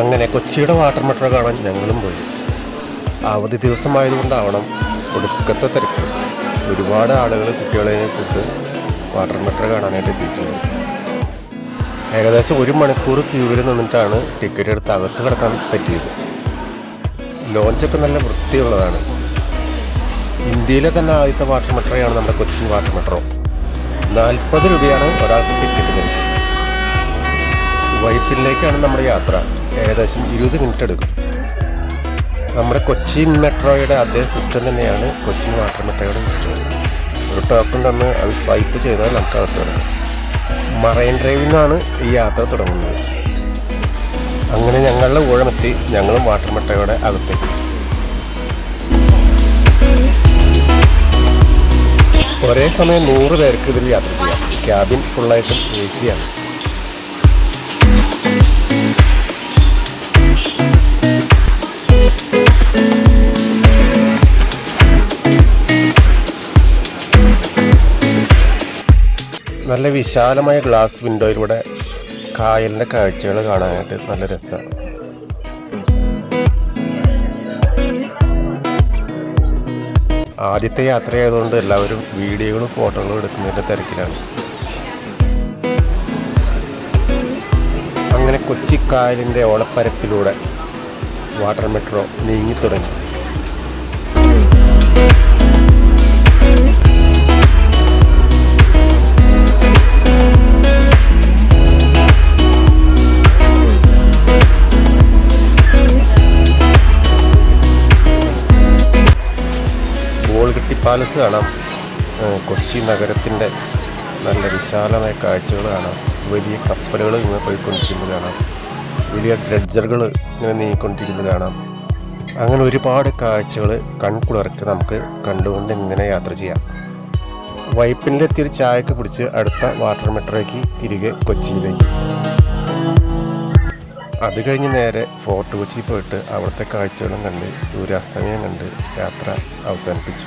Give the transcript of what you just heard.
അങ്ങനെ കൊച്ചിയുടെ water metro കാണാൻ ഞങ്ങളും പോയി. അവധി ദിവസമായതുകൊണ്ടാവണം ഒടുക്കത്തെ തിരക്ക്. ഒരുപാട് ആളുകൾ കുട്ടികളെ കൊണ്ട് വാട്ടർ മെട്രോ കാണാനായിട്ട് എത്തിയിട്ടുണ്ട്. ഏകദേശം ഒരു മണിക്കൂർ ക്യൂവിൽ നിന്നിട്ടാണ് ടിക്കറ്റ് എടുത്ത് അകത്ത് കിടക്കാൻ പറ്റിയത്. ലോഞ്ചൊക്കെ നല്ല വൃത്തിയുള്ളതാണ്. ഇന്ത്യയിലെ തന്നെ ആദ്യത്തെ വാട്ടർ മെട്രോയാണ് നമ്മുടെ കൊച്ചിൻ വാട്ടർ മെട്രോ. നാൽപ്പത് രൂപയാണ് ഒരാൾക്ക് ടിക്കറ്റ് നിരക്ക് വൈപ്പിനിലേക്കാണ് നമ്മുടെ യാത്ര. ഏകദേശം ഇരുപത് മിനിറ്റ് എടുക്കും. നമ്മുടെ കൊച്ചിൻ മെട്രോയുടെ അതേ സിസ്റ്റം തന്നെയാണ് കൊച്ചിൻ വാട്ടർ മെട്രോയുടെ സിസ്റ്റം ഒരു ടോക്കൺ തന്ന് അത് സ്വൈപ്പ് ചെയ്താൽ നമുക്ക് അകത്ത് കിടക്കാം മറൈൻ ഡ്രൈവിൽ നിന്നാണ് ഈ യാത്ര തുടങ്ങുന്നത്. അങ്ങനെ ഞങ്ങളുടെ ഊഴമെത്തി ഞങ്ങളും വാട്ടർ മെട്രോയുടെ അകത്തേക്ക്. ഒരേ സമയം നൂറ് പേർക്ക് ഇതിൽ യാത്ര ചെയ്യാം. ക്യാബിൻ ഫുള്ളായിട്ടും എ സിയാണ് നല്ല വിശാലമായ ഗ്ലാസ് വിൻഡോയിലൂടെ കായലിന്റെ കാഴ്ചകൾ കാണാനായിട്ട് നല്ല രസമാണ് ആദ്യത്തെ യാത്രയായതുകൊണ്ട് എല്ലാവരും വീഡിയോകളും ഫോട്ടോകളും എടുക്കുന്നതിന്റെ തിരക്കിലാണ്. അങ്ങനെ കൊച്ചി കായലിന്റെ ഓളപ്പരപ്പിലൂടെ വാട്ടർ മെട്രോ നീങ്ങി തുടങ്ങി. ബോൾഗട്ടി പാലസ് കാണാം. കൊച്ചി നഗരത്തിന്റെ നല്ല വിശാലമായ കാഴ്ചകൾ കാണാം. വലിയ കപ്പലുകൾ ഇങ്ങനെ പോയിക്കൊണ്ടിരിക്കുന്നത് കാണാം. വലിയ ഡ്രഡ്ജറുകൾ ഇങ്ങനെ നീങ്ങിക്കൊണ്ടിരിക്കുന്നത് കാണാം. അങ്ങനെ ഒരുപാട് കാഴ്ചകൾ കൺകുളിർക്ക് നമുക്ക് കണ്ടുകൊണ്ട് ഇങ്ങനെ യാത്ര ചെയ്യാം. വൈപ്പിനിലെത്തി ഒരു ചായക്ക് പിടിച്ച് അടുത്ത വാട്ടർ മെട്രോയ്ക്ക് തിരികെ കൊച്ചിയിലേക്ക്. അത് കഴിഞ്ഞ് നേരെ ഫോർട്ട് കൊച്ചി പോയിട്ട് അവിടുത്തെ കാഴ്ചകളും കണ്ട് സൂര്യാസ്തമയം കണ്ട് യാത്ര അവസാനിപ്പിച്ചു.